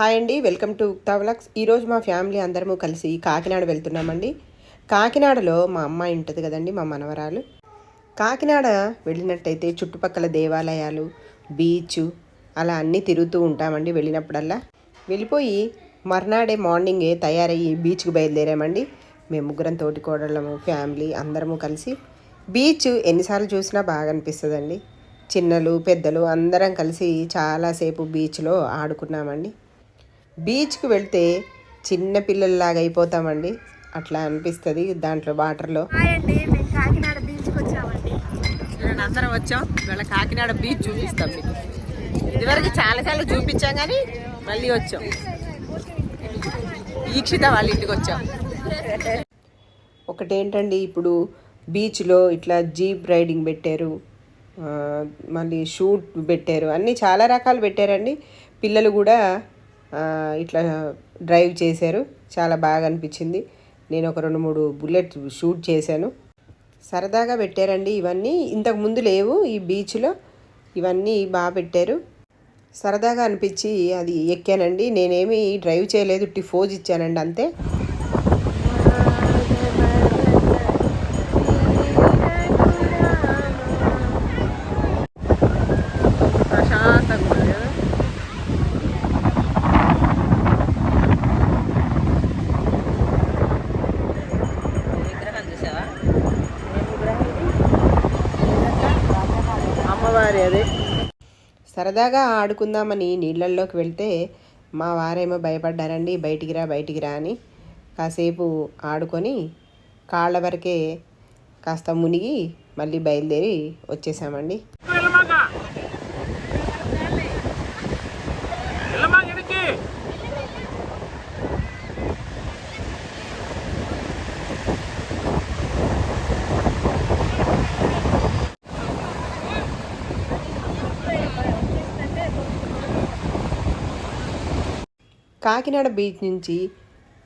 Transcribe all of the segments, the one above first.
Hi అండి welcome to ఉక్తా vlogs. ఈరోజు మా ఫ్యామిలీ అందరము కలిసి కాకినాడ వెళ్తున్నామండి. కాకినాడలో మా అమ్మాయి ఉంటుంది కదండి మా మనవరాలు. కాకినాడ వెళ్ళినట్టయితే చుట్టుపక్కల దేవాలయాలు బీచ్ అలా అన్నీ తిరుగుతూ ఉంటామండి వెళ్ళినప్పుడల్లా. వెళ్ళిపోయి మర్నాడే మార్నింగే తయారయ్యి బీచ్కి బయలుదేరామండి. మేము ముగ్గురం తోటి కోడళ్ళము ఫ్యామిలీ అందరము కలిసి. బీచ్ ఎన్నిసార్లు చూసినా బాగా అనిపిస్తుందండి. చిన్నలు పెద్దలు అందరం కలిసి చాలాసేపు బీచ్లో ఆడుకున్నామండి. బీచ్కి వెళ్తే చిన్న పిల్లల్లాగా అయిపోతామండి. అట్లా అనిపిస్తుంది దాంట్లో వాటర్లో. కాకినాడ బీచ్కి వచ్చామండి. అందరం వచ్చాం. ఇవాళ కాకినాడ బీచ్ చూపిస్తాం మీకు. ఇదివరకు చాలాసార్లు చూపించాం కానీ మళ్ళీ వచ్చాం. ఈక్షిత వాళ్ళ ఇంటికి వచ్చాం. ఒకటేంటండి ఇప్పుడు బీచ్లో ఇట్లా జీప్ రైడింగ్ పెట్టారు మళ్ళీ షూట్ పెట్టారు అన్నీ చాలా రకాలు పెట్టారండి. పిల్లలు కూడా ఇట్లా డ్రైవ్ చేశారు. చాలా బాగా అనిపించింది. నేను ఒక రెండు మూడు బుల్లెట్ షూట్ చేశాను. సరదాగా పెట్టారండి ఇవన్నీ. ఇంతకు ముందు లేవు ఈ బీచ్లో. ఇవన్నీ బాగా పెట్టారు. సరదాగా అనిపించి అది ఎక్కానండి. నేనేమి డ్రైవ్ చేయలేదు. టిఫోజ్ ఇచ్చానండి అంతే. సరదాగా ఆడుకుందామని నీళ్ళల్లోకి వెళ్తే మా వారేమో భయపడ్డారండి బయటికి రా బయటికి రా అని. కాసేపు ఆడుకొని కాళ్ళ వరకే కాస్త మునిగి మళ్ళీ బయలుదేరి వచ్చేసామండి. కాకినాడ బీచ్ నుంచి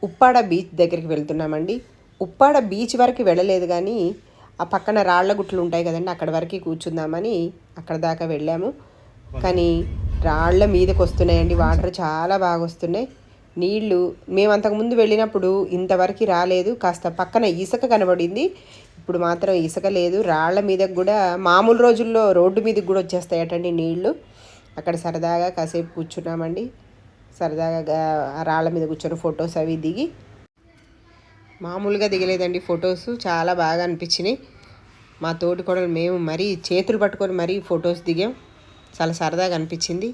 ఉప్పాడ బీచ్ దగ్గరికి వెళ్తున్నామండి. ఉప్పాడ బీచ్ వరకు వెళ్ళలేదు కానీ ఆ పక్కన రాళ్ళగుట్లు ఉంటాయి కదండి అక్కడ వరకు కూర్చుందామని అక్కడ దాకా వెళ్ళాము. కానీ రాళ్ళ మీదకి వస్తున్నాయండి వాటర్ చాలా బాగా వస్తున్నాయి. నీళ్ళు మేము అంతకుముందు వెళ్ళినప్పుడు ఇంతవరకు రాలేదు కాస్త పక్కన ఇసుక కనబడింది. ఇప్పుడు మాత్రం ఇసుక లేదు రాళ్ళ మీదకి కూడా మామూలు రోజుల్లో రోడ్డు మీదకి కూడా వచ్చేస్తాయటండి నీళ్ళు. అక్కడ సరదాగా కాసేపు కూర్చున్నామండి. సరదాగా రాళ్ళ మీద కూర్చొని ఫొటోస్ అవి దిగి మామూలుగా దిగలేదండి ఫొటోస్. చాలా బాగా అనిపించినాయి. మా తోటి కూడా మేము మరీ చేతులు పట్టుకొని మరీ ఫొటోస్ దిగాం. చాలా సరదాగా అనిపించింది.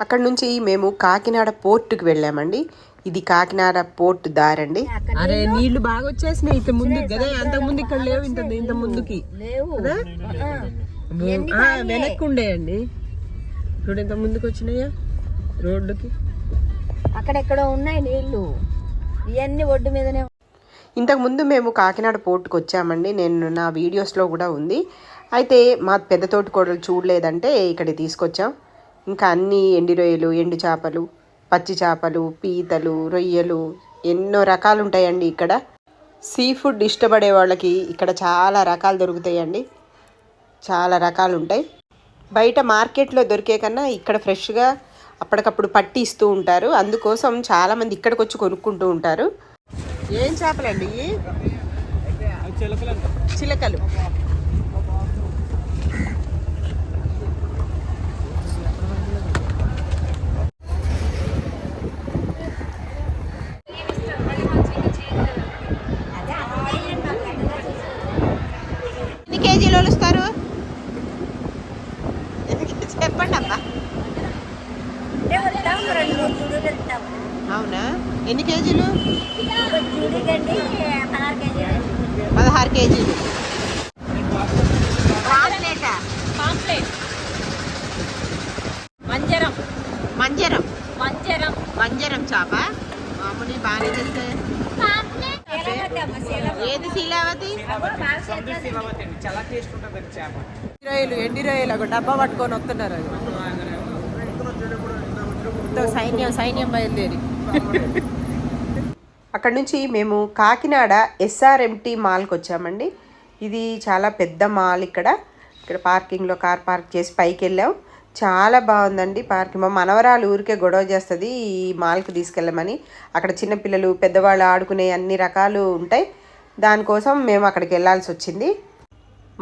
అక్కడ నుంచి మేము కాకినాడ పోర్టుకి వెళ్ళామండి. ఇది కాకినాడ పోర్ట్ దారండి. అరే నీళ్ళు బాగా వచ్చేసినాయి ఇంత ముందు కదా? అంత ముందు ఇక్కడ లేవు ఇంత ఇంత ముందుకి. లేవు. కదా? ఆ, వెనక్కి ఉండేయండి చూడు ఇంత ముందుకు వచ్చినాయా? రోడ్డుకి? అక్కడెక్కడో ఉన్నాయి నీళ్ళు. ఇవన్నీ ఒడ్డు మీదనే ఇంతకుముందు మేము కాకినాడ పోర్టుకు వచ్చామండి. నేను నా వీడియోస్లో కూడా ఉంది. అయితే మా పెద్ద తోటి కోడలు చూడలేదంటే ఇక్కడికి తీసుకొచ్చాం. ఇంకా అన్ని ఎండి రొయ్యలు ఎండు చేపలు పచ్చి చేపలు పీతలు రొయ్యలు ఎన్నో రకాలు ఉంటాయండి ఇక్కడ. సీ ఫుడ్ ఇష్టపడే వాళ్ళకి ఇక్కడ చాలా రకాలు దొరుకుతాయండి. చాలా రకాలు ఉంటాయి. బయట మార్కెట్లో దొరికే కన్నా ఇక్కడ ఫ్రెష్గా అప్పటికప్పుడు పట్టి ఇస్తూ ఉంటారు. అందుకోసం చాలామంది ఇక్కడికి వచ్చి కొనుక్కుంటూ ఉంటారు. ఏం చేపలండి చిలకలు. ఎన్ని కేజీలు వలుస్తారు చెప్పండి అమ్మా రెండు మూడు చూడు వెళ్తాం అవునా ఎన్ని కేజీలు? పదహారు కేజీలు. మంజరం. మంజరం. మంజరం. మంజరం చేప? మామూలు బాగానే చేస్తే ఏది శీలావతి? చాలా టేస్ట్ ఉంటుంది చేప రొయ్యలు ఎండి రొయ్యలు ఒక డబ్బా పట్టుకొని వస్తున్నారు అది. సైన్యం సైన్యం బయలుదేరి. అక్కడ నుంచి మేము కాకినాడ ఎస్ఆర్ఎంటీ మాల్కి వచ్చామండి. ఇది చాలా పెద్ద మాల్ ఇక్కడ. ఇక్కడ పార్కింగ్లో కార్ పార్క్ చేసి పైకి వెళ్ళాం. చాలా బాగుందండి పార్క్ మా మనవరాలు ఊరికే గొడవ చేస్తుంది ఈ మాల్కి తీసుకెళ్ళమని. అక్కడ చిన్నపిల్లలు పెద్దవాళ్ళు ఆడుకునే అన్ని రకాలు ఉంటాయి. దానికోసం మేము అక్కడికి వెళ్ళాల్సి వచ్చింది.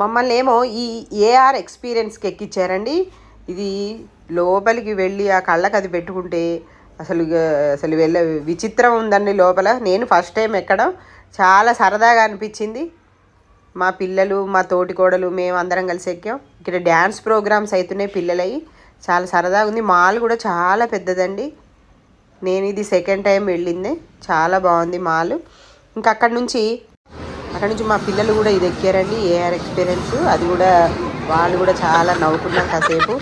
మమ్మల్ని ఏమో ఈ ఏఆర్ ఎక్స్పీరియన్స్కి ఎక్కించారండి ఇది లోపలికి వెళ్ళి ఆ కళ్ళకి అది పెట్టుకుంటే అసలు అసలు వెళ్ళ విచిత్రం ఉందండి లోపల. నేను ఫస్ట్ టైం ఎక్కడం. చాలా సరదాగా అనిపించింది. మా పిల్లలు మా తోటి కోడలు మేము అందరం కలిసి ఎక్కాం. ఇక్కడ డ్యాన్స్ ప్రోగ్రామ్స్ అవుతున్నాయి పిల్లలవి. చాలా సరదాగా ఉంది. మాల్ కూడా చాలా పెద్దదండి. నేను ఇది సెకండ్ టైం వెళ్ళింది. చాలా బాగుంది మాల్. ఇంకా అక్కడ నుంచి అక్కడ నుంచి మా పిల్లలు కూడా ఇది ఎక్కారండి. ఏఆర్ ఎక్స్పీరియన్స్ అది కూడా వాళ్ళు కూడా చాలా నవ్వుకున్నాం కాసేపు.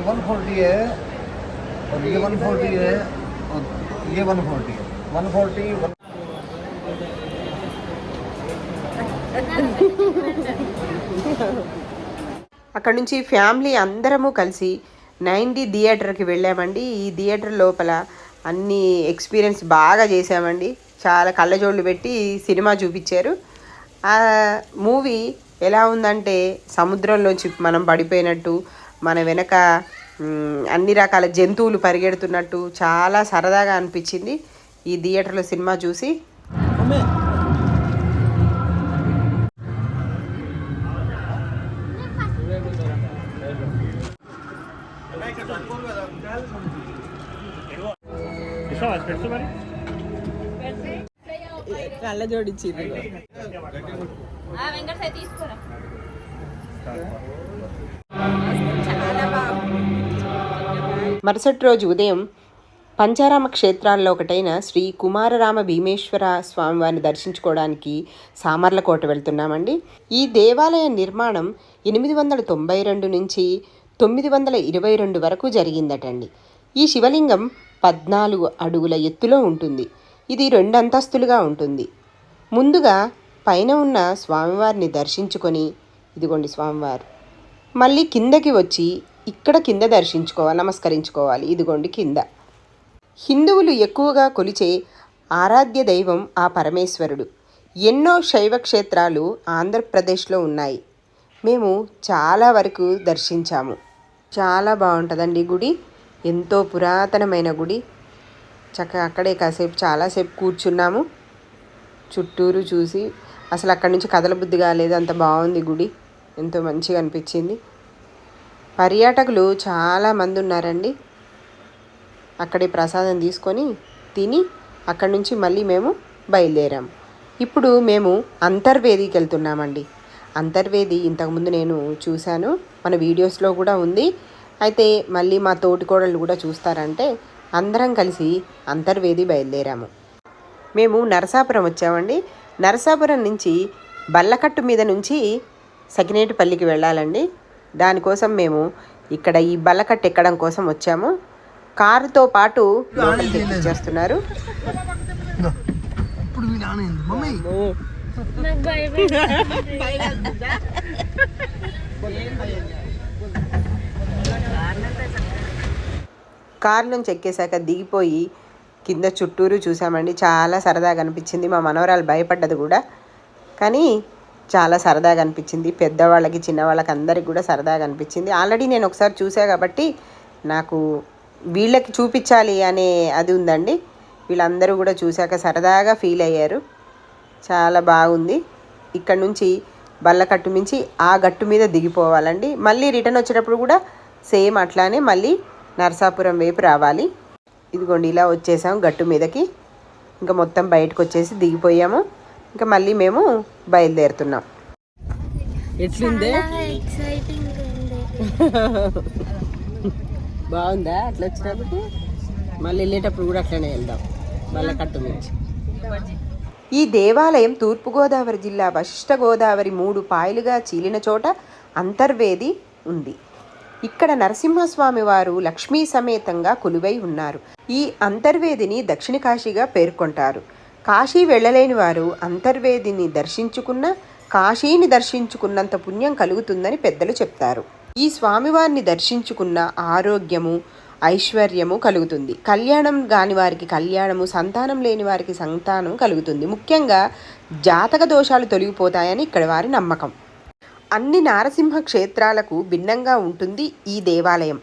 ये 140 है और ये 140 है और ये 140 है 140 वन- అక్కడ నుంచి ఫ్యామిలీ అందరము కలిసి నైంటీ థియేటర్కి వెళ్ళామండి ఈ థియేటర్ లోపల అన్ని ఎక్స్పీరియన్స్ బాగా చేసామండి చాలా కళ్ళజోళ్ళు పెట్టి సినిమా చూపించారు ఆ మూవీ ఎలా ఉందంటే సముద్రంలోంచి మనం పడిపోయినట్టు మన వెనక అన్ని రకాల జంతువులు పరిగెడుతున్నట్టు చాలా సరదాగా అనిపించింది. ఈ థియేటర్లో సినిమా చూసి. తీసుకోరా? మరుసటి రోజు ఉదయం పంచారామ క్షేత్రాల్లో ఒకటైన శ్రీ కుమారరామ భీమేశ్వర స్వామివారిని దర్శించుకోవడానికి సామర్లకోట వెళ్తున్నామండి. ఈ దేవాలయ నిర్మాణం ఎనిమిది వందల తొంభై రెండు నుంచి తొమ్మిది వందల ఇరవై రెండు వరకు జరిగిందటండి. ఈ శివలింగం పద్నాలుగు అడుగుల ఎత్తులో ఉంటుంది. ఇది రెండు అంతస్తులుగా ఉంటుంది. ముందుగా పైన ఉన్న స్వామివారిని దర్శించుకొని ఇదిగోండి స్వామివారు మళ్ళీ కిందకి వచ్చి ఇక్కడ కింద దర్శించుకోవాలి నమస్కరించుకోవాలి. ఇదిగోండి కింద. హిందువులు ఎక్కువగా కొలిచే ఆరాధ్య దైవం ఆ పరమేశ్వరుడు. ఎన్నో శైవ క్షేత్రాలు ఆంధ్రప్రదేశ్లో ఉన్నాయి. మేము చాలా వరకు దర్శించాము. చాలా బాగుంటుందండి గుడి. ఎంతో పురాతనమైన గుడి. చక్కగా అక్కడే కాసేపు చాలాసేపు కూర్చున్నాము. చుట్టూరు చూసి అసలు అక్కడి నుంచి కదలబుద్ధి కాలేదు. అంత బాగుంది గుడి. ఎంతో మంచిగా అనిపించింది. పర్యాటకులు చాలా మంది ఉన్నారండి. అక్కడే ప్రసాదం తీసుకొని తిని అక్కడి నుంచి మళ్ళీ మేము బయలుదేరాం. ఇప్పుడు మేము అంతర్వేదికి వెళ్తున్నామండి. అంతర్వేది ఇంతకుముందు నేను చూశాను. మన వీడియోస్లో కూడా ఉంది. అయితే మళ్ళీ మా తోటికోడళ్ళు కూడా చూస్తారంటే అందరం కలిసి అంతర్వేది బయలుదేరాము. మేము నరసాపురం వచ్చామండి. నరసాపురం నుంచి బల్లకట్టు మీద నుంచి సకినేటిపల్లికి వెళ్ళాలండి. దానికోసం మేము ఇక్కడ ఈ బల్లకట్టు ఎక్కడం కోసం వచ్చాము. కారుతో పాటు మమ్మీ. కారు నుంచి ఎక్కేశాక దిగిపోయి కింద చుట్టూరు చూసామండి చాలా సరదాగా అనిపించింది. మా మనవరాలు భయపడ్డది కూడా. కానీ చాలా సరదాగా అనిపించింది. పెద్దవాళ్ళకి చిన్నవాళ్ళకి అందరికి కూడా సరదాగా అనిపించింది. ఆల్రెడీ నేను ఒకసారి చూసా కాబట్టి నాకు వీళ్ళకి చూపించాలి అనే అది ఉందండి. వీళ్ళందరూ కూడా చూశాక సరదాగా ఫీల్ అయ్యారు. చాలా బాగుంది. ఇక్కడ నుంచి బల్లకట్టు మించి ఆ గట్టు మీద దిగిపోవాలండి. మళ్ళీ రిటర్న్ వచ్చేటప్పుడు కూడా సేమ్ అట్లానే మళ్ళీ నరసాపురం వైపు రావాలి. ఇదిగోండి ఇలా వచ్చేసాం గట్టు మీదకి. ఇంకా మొత్తం బయటకు వచ్చేసి దిగిపోయాము. ఇంకా మళ్ళీ మేము బయలుదేరుతున్నాం. ఎట్లుందే? ఎక్సైటింగ్ ఉంది బాగుందా? అట్లా వచ్చినప్పుడు? మళ్ళీ వెళ్ళేటప్పుడు కూడా అట్లనే వెళ్దాం. బల్లకట్టు మించి ఈ దేవాలయం తూర్పుగోదావరి జిల్లా వశిష్ఠ గోదావరి మూడు పాయలుగా చీలిన చోట అంతర్వేది ఉంది. ఇక్కడ నరసింహస్వామి వారు లక్ష్మీ సమేతంగా కొలువై ఉన్నారు. ఈ అంతర్వేదిని దక్షిణ కాశీగా పేర్కొంటారు. కాశీ వెళ్ళలేని వారు అంతర్వేదిని దర్శించుకున్న కాశీని దర్శించుకున్నంత పుణ్యం కలుగుతుందని పెద్దలు చెప్తారు. ఈ స్వామివారిని దర్శించుకున్న ఆరోగ్యము ఐశ్వర్యము కలుగుతుంది. కళ్యాణం కాని వారికి కళ్యాణము సంతానం లేని వారికి సంతానం కలుగుతుంది. ముఖ్యంగా జాతక దోషాలు తొలగిపోతాయని ఇక్కడ వారి నమ్మకం. అన్ని నారసింహ క్షేత్రాలకు భిన్నంగా ఉంటుంది ఈ దేవాలయం.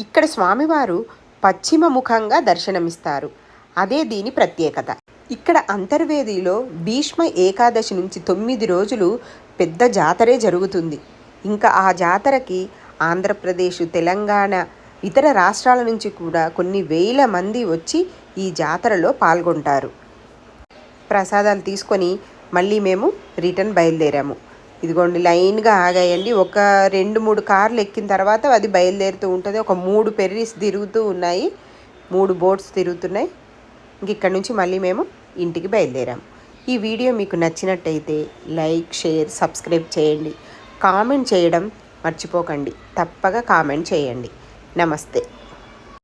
ఇక్కడ స్వామివారు పశ్చిమ ముఖంగా దర్శనమిస్తారు. అదే దీని ప్రత్యేకత. ఇక్కడ అంతర్వేదిలో భీష్మ ఏకాదశి నుంచి తొమ్మిది రోజులు పెద్ద జాతరే జరుగుతుంది. ఇంకా ఆ జాతరకి ఆంధ్రప్రదేశ్ తెలంగాణ ఇతర రాష్ట్రాల నుంచి కూడా కొన్ని వేల మంది వచ్చి ఈ జాతరలో పాల్గొంటారు. ప్రసాదాలు తీసుకొని మళ్ళీ మేము రిటర్న్ బయలుదేరాము. ఇదిగోండి లైన్గా ఆగాయండి. ఒక రెండు మూడు కార్లు ఎక్కిన తర్వాత అది బయలుదేరుతూ ఉంటుంది. ఒక మూడు పెర్రీస్ తిరుగుతూ ఉన్నాయి. మూడు బోట్స్ తిరుగుతున్నాయి. ఇంక ఇక్కడ నుంచి మళ్ళీ మేము ఇంటికి బయలుదేరాం. ఈ వీడియో మీకు నచ్చినట్టయితే లైక్ షేర్ సబ్స్క్రైబ్ చేయండి. కామెంట్ చేయడం మర్చిపోకండి. తప్పగా కామెంట్ చేయండి. నమస్తే.